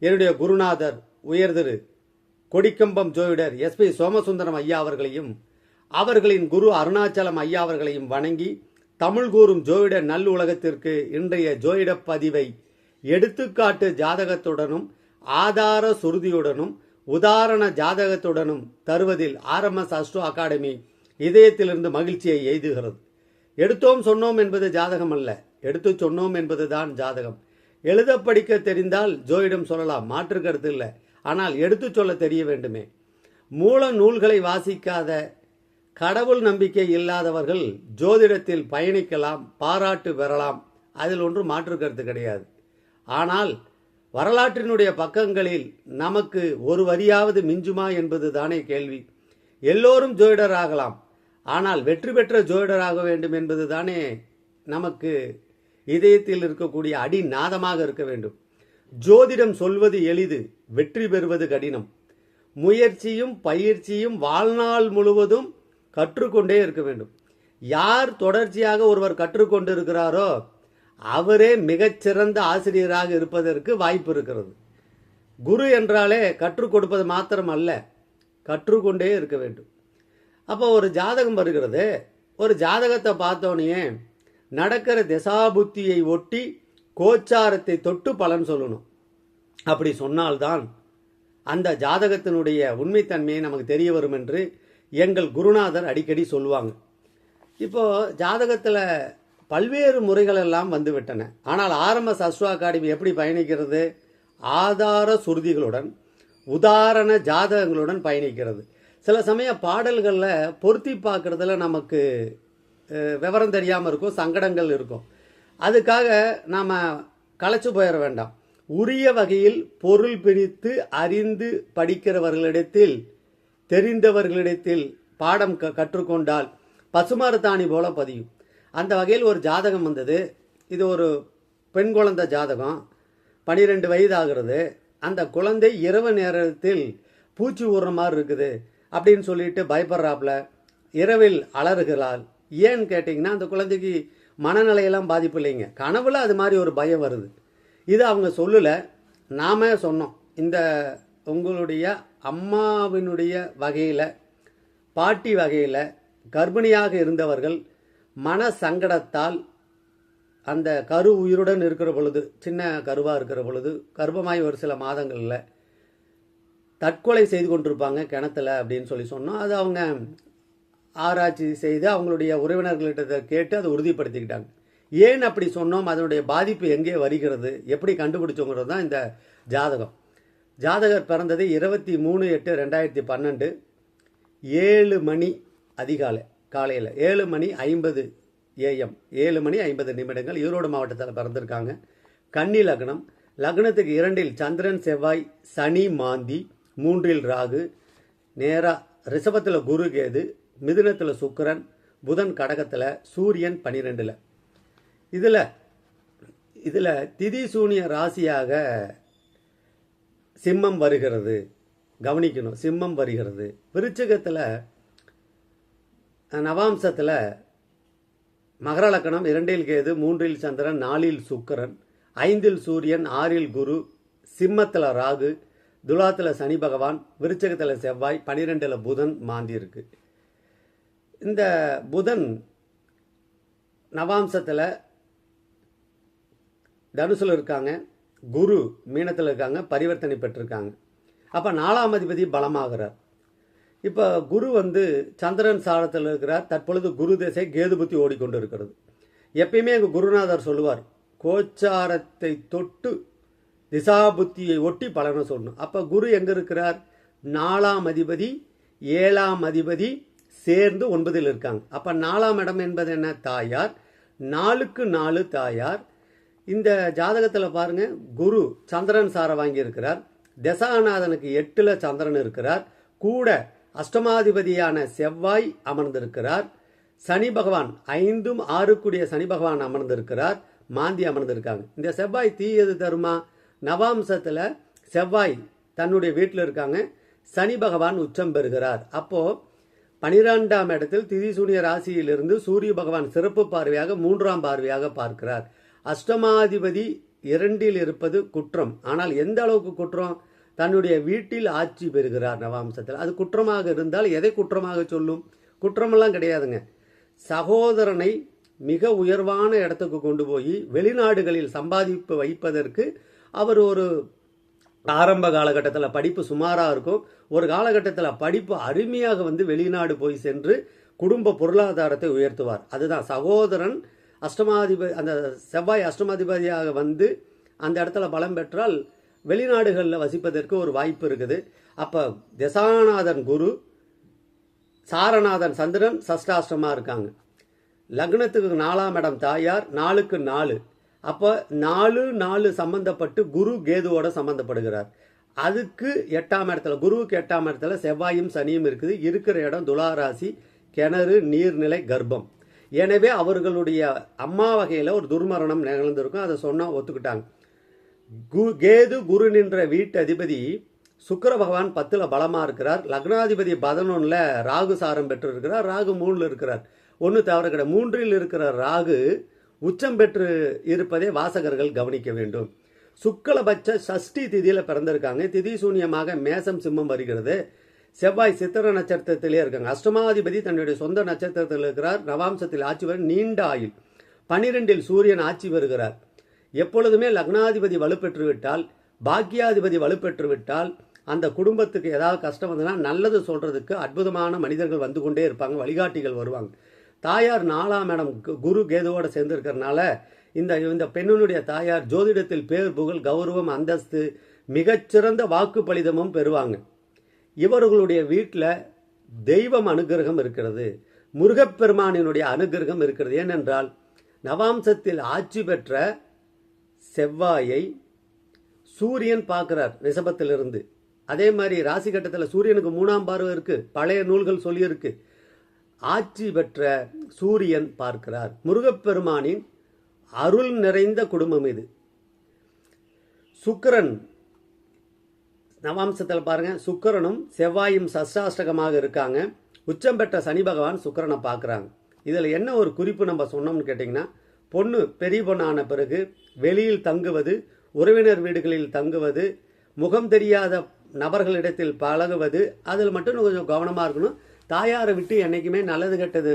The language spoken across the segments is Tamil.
என்னுடைய குருநாதர் உயர்திரு கொடிக்கம்பம் ஜோதிடர் எஸ்பி சோமசுந்தரம் ஐயா அவர்களையும் அவர்களின் குரு அருணாச்சலம் ஐயா அவர்களையும் வணங்கி தமிழ் கூறும் ஜோதிட நல்லுலகத்திற்கு இன்றைய ஜோதிட பதிவை எடுத்துக்காட்டு ஜாதகத்துடனும் ஆதார சுருதியுடனும் உதாரண ஜாதகத்துடனும் தருவதில் ஆர்எம்எஸ் அஸ்ட்ரோ அகாடமி இதயத்திலிருந்து மகிழ்ச்சியை எய்துகிறது. எடுத்தோம் சொன்னோம் என்பது ஜாதகம் அல்ல எடுத்து சொன்னோம் என்பதுதான் ஜாதகம். எழுத படிக்க தெரிந்தால் ஜோயிடம் சொல்லலாம். மாற்று கருத்து இல்லை. ஆனால் எடுத்து சொல்ல தெரிய வேண்டுமே. மூல நூல்களை வாசிக்காத கடவுள் நம்பிக்கை இல்லாதவர்கள் ஜோதிடத்தில் பயணிக்கலாம் பாராட்டு பெறலாம். அதில் ஒன்றும் மாற்று கருத்து கிடையாது. ஆனால் வரலாற்றினுடைய பக்கங்களில் நமக்கு ஒரு வரியாவது மிஞ்சுமா என்பது தானே கேள்வி. எல்லோரும் ஜோதிடர் ஆகலாம் ஆனால் வெற்றி பெற்ற ஜோதிடராக வேண்டும் என்பது தானே நமக்கு இதயத்தில் இருக்கக்கூடிய அடி நாதமாக இருக்க வேண்டும். ஜோதிடம் சொல்வது எளிது வெற்றி பெறுவது கடினம். முயற்சியும் பயிற்சியும் வாழ்நாள் முழுவதும் கற்றுக்கொண்டே இருக்க வேண்டும். யார் தொடர்ச்சியாக ஒருவர் கற்றுக்கொண்டு இருக்கிறாரோ அவரே மிகச்சிறந்த ஆசிரியராக இருப்பதற்கு வாய்ப்பு இருக்கிறது. குரு என்றாலே கற்றுக் கொடுப்பது மாத்திரம் அல்ல கற்றுக்கொண்டே இருக்க வேண்டும். அப்போ ஒரு ஜாதகம் வருகிறது. ஒரு ஜாதகத்தை பார்த்தோன்னே நடக்கிற திசாபுத்தியை ஒட்டி கோச்சாரத்தை தொட்டு பலன் சொல்லணும். அப்படி சொன்னால்தான் அந்த ஜாதகத்தினுடைய உண்மைத்தன்மையை நமக்கு தெரிய வரும் என்று எங்கள் குருநாதர் அடிக்கடி சொல்லுவாங்க. இப்போது ஜாதகத்தில் பல்வேறு முறைகள் எல்லாம் வந்துவிட்டன. ஆனால் ஆரம்ப அஸ்ட்ரோ அகாடமி எப்படி பயணிக்கிறது? ஆதார சுருதிகளுடன் உதாரண ஜாதகங்களுடன் பயணிக்கிறது. சில சமய பாடல்களில் பொருத்தி பார்க்குறதுல நமக்கு விவரம் தெரியாமல் இருக்கும் சங்கடங்கள் இருக்கும். அதுக்காக நாம் களைச்சு போயிட வேண்டாம். உரிய வகையில் பொருள் பிரித்து அறிந்து படிக்கிறவர்களிடத்தில் தெரிந்தவர்களிடத்தில் பாடம் க கற்றுக்கொண்டால் பசுமரத்தாணி போல பதியும். அந்த வகையில் ஒரு ஜாதகம் வந்தது. இது ஒரு பெண் குழந்தை ஜாதகம். பனிரெண்டு வயது ஆகிறது. அந்த குழந்தை இரவு நேரத்தில் பூச்சி ஊடுற மாதிரி இருக்குது. அப்படின்னு சொல்லிட்டு பயப்படுறாப்புல. இரவில் அலறுகிறாள். ஏன்னு கேட்டிங்கன்னா அந்த குழந்தைக்கு மனநிலையெல்லாம் பாதிப்பு இல்லைங்க. கனவில் அது மாதிரி ஒரு பயம் வருது. இது அவங்க சொல்லலை. நாம சொன்னோம். இந்த உங்களுடைய அம்மாவினுடைய வகையில் பாட்டி வகையில் கர்ப்பிணியாக இருந்தவர்கள் மன சங்கடத்தால் அந்த கரு உயிருடன் இருக்கிற பொழுது சின்ன கருவாக இருக்கிற பொழுது கர்ப்பமாய் ஒரு சில மாதங்களில் தற்கொலை செய்து கொண்டிருப்பாங்க கிணத்துல அப்படின்னு சொல்லி சொன்னோம். அது அவங்க ஆராய்ச்சி செய்து அவங்களுடைய உறவினர்கள்ட்ட கேட்டு அதை உறுதிப்படுத்திக்கிட்டாங்க. ஏன் அப்படி சொன்னோம்? அதனுடைய பாதிப்பு எங்கே வருகிறது? எப்படி கண்டுபிடிச்சோங்கிறது தான் இந்த ஜாதகம். ஜாதகர் பிறந்தது இருபத்தி மூணு எட்டு ரெண்டாயிரத்தி பன்னெண்டு. ஏழு மணி அதிகாலை காலையில். ஏழு மணி ஐம்பது ஏஎம் ஏழு மணி ஐம்பது நிமிடங்கள் ஈரோடு மாவட்டத்தில் பிறந்திருக்காங்க. கன்னி லக்னம். லக்னத்துக்கு இரண்டில் சந்திரன் செவ்வாய் சனி மாந்தி மூன்றில் ராகு. நேரா ரிஷபத்தில் குரு கேது. மிதுனத்தில் சுக்கிரன் புதன் கடகத்தில் சூரியன் பனிரெண்டில். இதில் இதில் திதி சூனிய ராசியாக சிம்மம் வருகிறது. கவனிக்கணும் சிம்மம் வருகிறது. விருச்சகத்தில் நவாம்சத்தில் மகர லக்கணம் இரண்டில் கேது மூன்றில் சந்திரன் நாலில் சுக்கரன் ஐந்தில் சூரியன் ஆறில் குரு சிம்மத்தில் ராகு துலாத்தில் சனி பகவான் விருச்சகத்தில் செவ்வாய் பனிரெண்டில் புதன் மாந்தி இருக்குது இந்த புதன் நவாம்சத்தில் தனுசில் இருக்காங்க குரு மீனத்தில் இருக்காங்க பரிவர்த்தனை பெற்றிருக்காங்க. அப்போ நாலாம் அதிபதி பலமாகிறார். இப்போ குரு வந்து சந்திரன் சாரத்தில் இருக்கிறார். தற்பொழுது குரு திசை கேது புத்தி ஓடிக்கொண்டு இருக்கிறது. எப்பயுமே எங்கள் குருநாதர் சொல்லுவார் கோச்சாரத்தை தொட்டு திசாபுத்தியை ஒட்டி பலனை சொல்லணும். அப்போ குரு எங்கே இருக்கிறார்? நாலாம் அதிபதி ஏழாம் அதிபதி சேர்ந்து ஒன்பதில் இருக்காங்க. அப்போ நாலாம் இடம் என்பது என்ன? தாயார். நாலுக்கு நாலு தாயார். இந்த ஜாதகத்தில் பாருங்க குரு சந்திரன் சாரை வாங்கியிருக்கிறார். தசாநாதனுக்கு எட்டில் சந்திரன் இருக்கிறார். கூட அஷ்டமாதிபதியான செவ்வாய் அமர்ந்திருக்கிறார். சனி பகவான் ஐந்தும் ஆறுக்குடிய சனி பகவான் அமர்ந்திருக்கிறார். மாந்தி அமர்ந்திருக்காங்க. இந்த செவ்வாய் தீயது தருமா? நவாம்சத்தில் செவ்வாய் தன்னுடைய வீட்டில் இருக்காங்க. சனி பகவான் உச்சம் பெறுகிறார். அப்போது பனிரெண்டாம் இடத்தில் திதிசூனிய ராசியிலிருந்து சூரிய பகவான் சிறப்பு பார்வையாக மூன்றாம் பார்வையாக பார்க்கிறார். அஷ்டமாதிபதி இரண்டில் இருப்பது குற்றம். ஆனால் எந்த அளவுக்கு குற்றம்? தன்னுடைய வீட்டில் ஆட்சி பெறுகிறார் நவாம்சத்தில் அது குற்றமாக இருந்தால் எதை குற்றமாக சொல்லும்? குற்றமெல்லாம் கிடையாதுங்க. சகோதரனை மிக உயர்வான இடத்துக்கு கொண்டு போய் வெளிநாடுகளில் சம்பாதிப்பு வைப்பதற்கு அவர் ஒரு ஆரம்ப காலகட்டத்தில் படிப்பு சுமாராக இருக்கும். ஒரு காலகட்டத்தில் படிப்பு அருமையாக வந்து வெளிநாடு போய் சென்று குடும்ப பொருளாதாரத்தை உயர்த்துவார். அதுதான் சகோதரன் அஷ்டமாதிபதி அந்த செவ்வாய் அஷ்டமாதிபதியாக வந்து அந்த இடத்துல பலம் பெற்றால் வெளிநாடுகளில் வசிப்பதற்கு ஒரு வாய்ப்பு இருக்குது. அப்போ தசாநாதன் குரு சாரநாதன் சந்திரன் சஷ்டாஷ்டமாக இருக்காங்க. லக்னத்துக்கு நாலாம் இடம் தாயார் நாலுக்கு நாலு. அப்போ நாலு நாலு சம்பந்தப்பட்டு குரு கேதுவோட சம்பந்தப்படுகிறார். அதுக்கு எட்டாம் இடத்துல குருவுக்கு எட்டாம் இடத்துல செவ்வாயும் சனியும் இருக்குது. இருக்கிற இடம் துளாராசி கிணறு நீர்நிலை கர்ப்பம். எனவே அவர்களுடைய அம்மா வகையில் ஒரு துர்மரணம் நிகழ்ந்திருக்கும். அதை சொன்னால் ஒத்துக்கிட்டாங்க. கு கேது குரு நின்ற வீட்டு அதிபதி சுக்கர பகவான் பத்தில் பலமாக இருக்கிறார். லக்னாதிபதி பதினொன்னுல ராகு சாரம் பெற்று இருக்கிறார் ராகு மூணில் இருக்கிறார். ஒன்று தவறு கிடையாது. மூன்றில் இருக்கிற ராகு உச்சம் பெற்று இருப்பதை வாசகர்கள் கவனிக்க வேண்டும். சுக்லபட்ச சஷ்டி திதியில பிறந்திருக்காங்க. திதி சூன்யமாக மேசம் சிம்மம் வருகிறது. செவ்வாய் சித்திர நட்சத்திரத்திலே இருக்காங்க. அஷ்டமாதிபதி தன்னுடைய சொந்த நட்சத்திரத்தில் இருக்கிறார். நவாம்சத்தில் ஆட்சி வரும் நீண்ட ஆயுள். பனிரெண்டில் சூரியன் ஆட்சி வருகிறார் எப்பொழுதுமே லக்னாதிபதி வலுப்பெற்று விட்டால் பாக்கியாதிபதி வலுப்பெற்று விட்டால் அந்த குடும்பத்துக்கு ஏதாவது கஷ்டம் வந்ததுன்னா நல்லது சொல்றதுக்கு அற்புதமான மனிதர்கள் வந்து கொண்டே இருப்பாங்க. வழிகாட்டிகள் வருவாங்க. தாயார் நாலாம் இடம் கு- குரு கேதுவோடு சேர்ந்திருக்கிறனால இந்த இந்த பெண்ணினுடைய தாயார் ஜோதிடத்தில் பேர் புகழ் கௌரவம் அந்தஸ்து மிகச்சிறந்த வாக்கு பலிதமும் பெறுவாங்க. இவர்களுடைய வீட்டில் தெய்வம் அனுகிரகம் இருக்கிறது. முருகப்பெருமானினுடைய அனுகிரகம் இருக்கிறது. ஏனென்றால் நவாம்சத்தில் ஆட்சி பெற்ற செவ்வாயை சூரியன் பார்க்கிறார் ரிஷபத்திலிருந்து. அதே மாதிரி ராசி கட்டத்தில் சூரியனுக்கு மூணாம் பார்வை இருக்குது பழைய நூல்கள் சொல்லியிருக்கு. ஆட்சி பெற்ற சூரியன் பார்க்கிறார். முருகப்பெருமானின் அருள் நிறைந்த குடும்பம் இது. சுக்கிரன் நவாம்சத்தில் பாருங்க. சுக்கரனும் செவ்வாயும் சஷ்டாஷ்டகமாக இருக்காங்க. உச்சம் பெற்ற சனி பகவான் சுக்கிரனை பார்க்குறாங்க. இதில் என்ன ஒரு குறிப்பு நம்ம சொன்னோம்னு கேட்டிங்கன்னா பொண்ணு பெரிய பொண்ணான பிறகு வெளியில் தங்குவது உறவினர் வீடுகளில் தங்குவது முகம் தெரியாத நபர்களிடத்தில் பழகுவது அதில் மட்டும் கொஞ்சம் கவனமாக இருக்கணும். தாயாரை விட்டு என்றைக்குமே நல்லது கெட்டது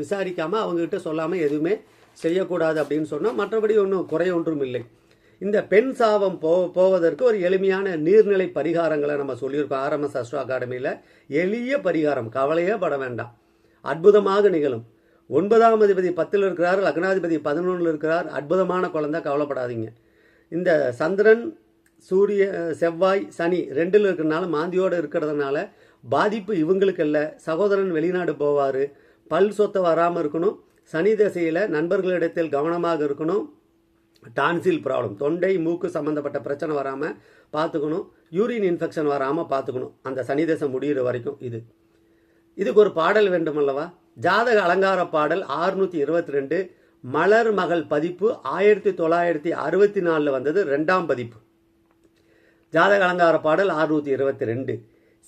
விசாரிக்காமல் அவங்கக்கிட்ட சொல்லாமல் எதுவுமே செய்யக்கூடாது அப்படின்னு சொன்னால் மற்றபடி ஒன்றும் குறை ஒன்றும் இல்லை. இந்த பெண் சாபம் போ போவதற்கு ஒரு எளிமையான நீர்நிலை பரிகாரங்களை நம்ம சொல்லியிருக்கோம் ஆர்எம்எஸ் அஸ்ட்ரோ அகாடமியில். எளிய பரிகாரம் கவலையே பட வேண்டாம். அற்புதமாக நிகழும். ஒன்பதாம் அதிபதி பத்தில் இருக்கிறார் லக்னாதிபதி பதினொன்றில் இருக்கிறார். அற்புதமான குழந்தை கவலைப்படாதீங்க. இந்த சந்திரன் சூரிய செவ்வாய் சனி ரெண்டில் இருக்கிறனால மாந்தியோடு இருக்கிறதுனால பாதிப்பு இவங்களுக்கு இல்லை சகோதரன் வெளிநாடு போவார். பல் சொத்தை வராமல் இருக்கணும். சனி தசையில் நண்பர்களிடத்தில் கவனமாக இருக்கணும். டான்சில் ப்ராப்ளம் தொண்டை மூக்கு சம்மந்தப்பட்ட பிரச்சனை வராமல் பார்த்துக்கணும். யூரின் இன்ஃபெக்ஷன் வராமல் பார்த்துக்கணும். அந்த சனி தசை முடிகிற வரைக்கும் இது. இதுக்கு ஒரு பாடல் வேண்டும் அல்லவா ஜாதக அலங்கார பாடல் ஆறுநூற்றி இருபத்தி ரெண்டு. மலர் மகள் பதிப்பு ஆயிரத்தி தொள்ளாயிரத்தி அறுபத்தி நாலில் வந்தது ரெண்டாம் பதிப்பு. ஜாதக அலங்கார பாடல் ஆறுநூற்றி இருபத்தி ரெண்டு.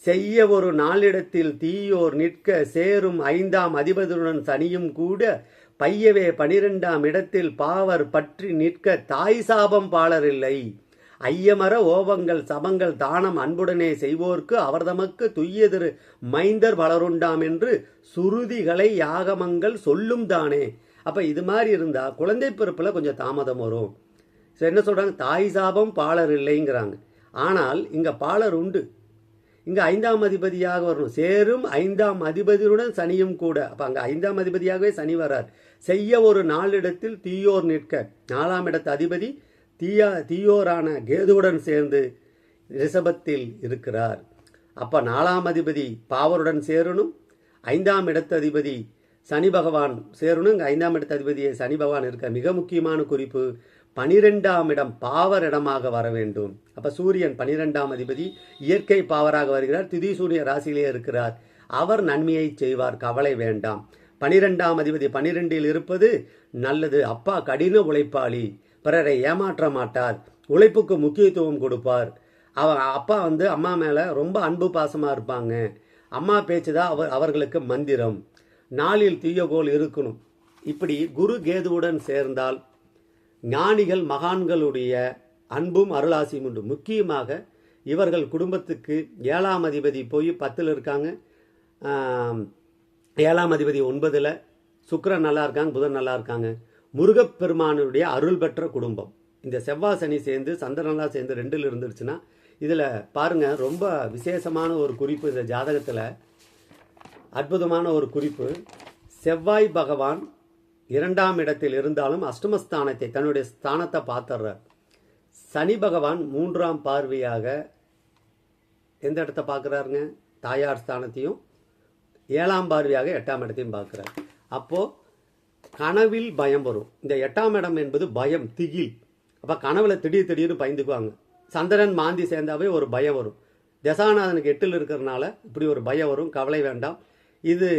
செய்ய ஒரு நாளிடத்தில் தீயோர் நிற்க சேரும் ஐந்தாம் அதிபதியுடன் சனியும் கூட பையவே பனிரெண்டாம் இடத்தில் பாவர் பற்றி நிற்க தாய் சாபம் பாலரில்லை ஐயமர ஓவங்கள் சபங்கள் தானம் அன்புடனே செய்வோர்க்கு அவர் தமக்கு துய்யதிரு மைந்தர் பலருண்டாம் என்று சுருதிகளை யாகமங்கள் சொல்லும் தானே. அப்ப இது மாதிரி இருந்தா குழந்தை பிறப்புல கொஞ்சம் தாமதம் வரும். சரி, என்ன சொல்றாங்க? தாய் சாபம் பாலர் இல்லைங்கிறாங்க. ஆனால் இங்க பாலர் உண்டு. இங்கே ஐந்தாம் அதிபதியாக வரணும். சேரும் ஐந்தாம் அதிபதியுடன் சனியும் கூட. அப்போ அங்கே ஐந்தாம் அதிபதியாகவே சனி வரார் செய்ய ஒரு நாளிடத்தில் தீயோர் நிற்க. நாலாம் இடத்து அதிபதி தீயா தீயோரான கேதுவுடன் சேர்ந்து ரிஷபத்தில் இருக்கிறார். அப்போ நாலாம் அதிபதி பாவருடன் சேரணும். ஐந்தாம் இடத்து அதிபதி சனி பகவான் சேரணும். இங்கே ஐந்தாம் இடத்து அதிபதியை சனி பகவான் இருக்க மிக முக்கியமான குறிப்பு. பனிரெண்டாம் இடம் பாவர் இடமாக வர வேண்டும். அப்ப சூரியன் பனிரெண்டாம் அதிபதி இயற்கை பாவராக வருகிறார் திதி சூரிய ராசியிலே இருக்கிறார். அவர் நன்மையை செய்வார் கவலை வேண்டாம். பனிரெண்டாம் அதிபதி பனிரெண்டில் இருப்பது நல்லது. அப்பா கடின உழைப்பாளி. பிறரை ஏமாற்ற மாட்டார். உழைப்புக்கு முக்கியத்துவம் கொடுப்பார். அவ அப்பா வந்து அம்மா மேலே ரொம்ப அன்பு பாசமாக இருப்பாங்க. அம்மா பேச்சு தான் அவர் அவர்களுக்கு மந்திரம். நாளில் தீயகோல் இருக்கணும். இப்படி குரு கேதுவுடன் சேர்ந்தால் ஞானிகள் மகான்களுடைய அன்பும் அருளாசியும் உண்டு. முக்கியமாக இவர்கள் குடும்பத்துக்கு ஏழாம் அதிபதி போய் பத்தில் இருக்காங்க. ஏழாம் அதிபதி ஒன்பதில் சுக்கரன் நல்லா இருக்காங்க புதன் நல்லா இருக்காங்க. முருகப்பெருமானுடைய அருள் பெற்ற குடும்பம். இந்த செவ்வாய் சனி சேர்ந்து சந்திரனெலாம் சேர்ந்து ரெண்டில் இருந்துருச்சுன்னா இதில் பாருங்க ரொம்ப விசேஷமான ஒரு குறிப்பு இந்த ஜாதகத்தில். அற்புதமான ஒரு குறிப்பு. செவ்வாய் பகவான் இரண்டாம் இடத்தில் இருந்தாலும் அஷ்டமஸ்தானத்தை தன்னுடைய ஸ்தானத்தை பார்த்துடுறார். சனி பகவான் மூன்றாம் பார்வையாக எந்த இடத்த பார்க்குறாருங்க? தாயார் ஸ்தானத்தையும் ஏழாம் பார்வையாக எட்டாம் இடத்தையும் பார்க்குறார். அப்போது கனவில் பயம் வரும். இந்த எட்டாம் இடம் என்பது பயம் திகில். அப்போ கனவில் திடீர் திடீர்னு பயந்துக்குவாங்க. சந்திரன் மாந்தி சேர்ந்தாவே ஒரு பயம் வரும். தசாநாதனுக்கு எட்டில் இருக்கிறனால இப்படி ஒரு பயம் வரும். கவலை வேண்டாம். இது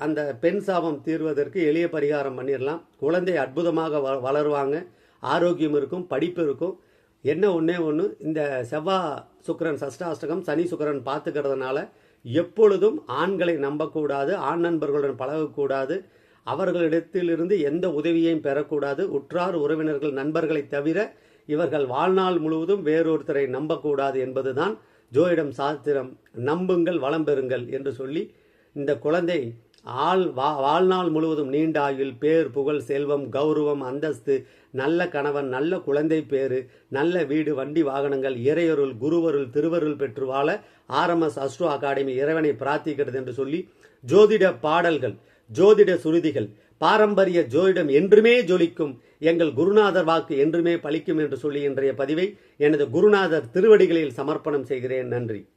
அந்த பெண் சாபம் தீர்வதற்கு எளிய பரிகாரம் பண்ணிடலாம் குழந்தை அற்புதமாக வ வளருவாங்க. ஆரோக்கியம் இருக்கும் படிப்பு இருக்கும். என்ன ஒன்றே ஒன்று இந்த செவ்வாய் சுக்கிரன் சஷ்டாஷ்டகம் சனி சுக்கிரன் பார்த்துக்கிறதுனால எப்பொழுதும் ஆண்களை நம்பக்கூடாது ஆண் நண்பர்களுடன் பழகக்கூடாது அவர்களிடத்திலிருந்து எந்த உதவியையும் பெறக்கூடாது உற்றார் உறவினர்கள் நண்பர்களை தவிர இவர்கள் வாழ்நாள் முழுவதும் வேறொருத்தரை நம்பக்கூடாது என்பதுதான் ஜோயிடம் சாஸ்திரம். நம்புங்கள் வளம் பெறுங்கள் என்று சொல்லி இந்த குழந்தை ஆள் வா வாழ்நாள் முழுவதும் நீண்ட ஆயுள் பேர் புகழ் செல்வம் கௌரவம் அந்தஸ்து நல்ல கணவன் நல்ல குழந்தை பேரு நல்ல வீடு வண்டி வாகனங்கள் இறையருள் குருவருள் திருவருள் பெற்று வாழ ஆர்எம்எஸ் அஸ்ட்ரோ அகாடமி இறைவனை பிரார்த்திக்கிறது என்று சொல்லி ஜோதிட பாடல்கள் ஜோதிட சுருதிகள் பாரம்பரிய ஜோதிடம் என்றுமே ஜொலிக்கும் எங்கள் குருநாதர் வாக்கு என்றுமே பலிக்கும் என்று சொல்லி இன்றைய பதிவை எனது குருநாதர் திருவடிகளில் சமர்ப்பணம் செய்கிறேன். நன்றி.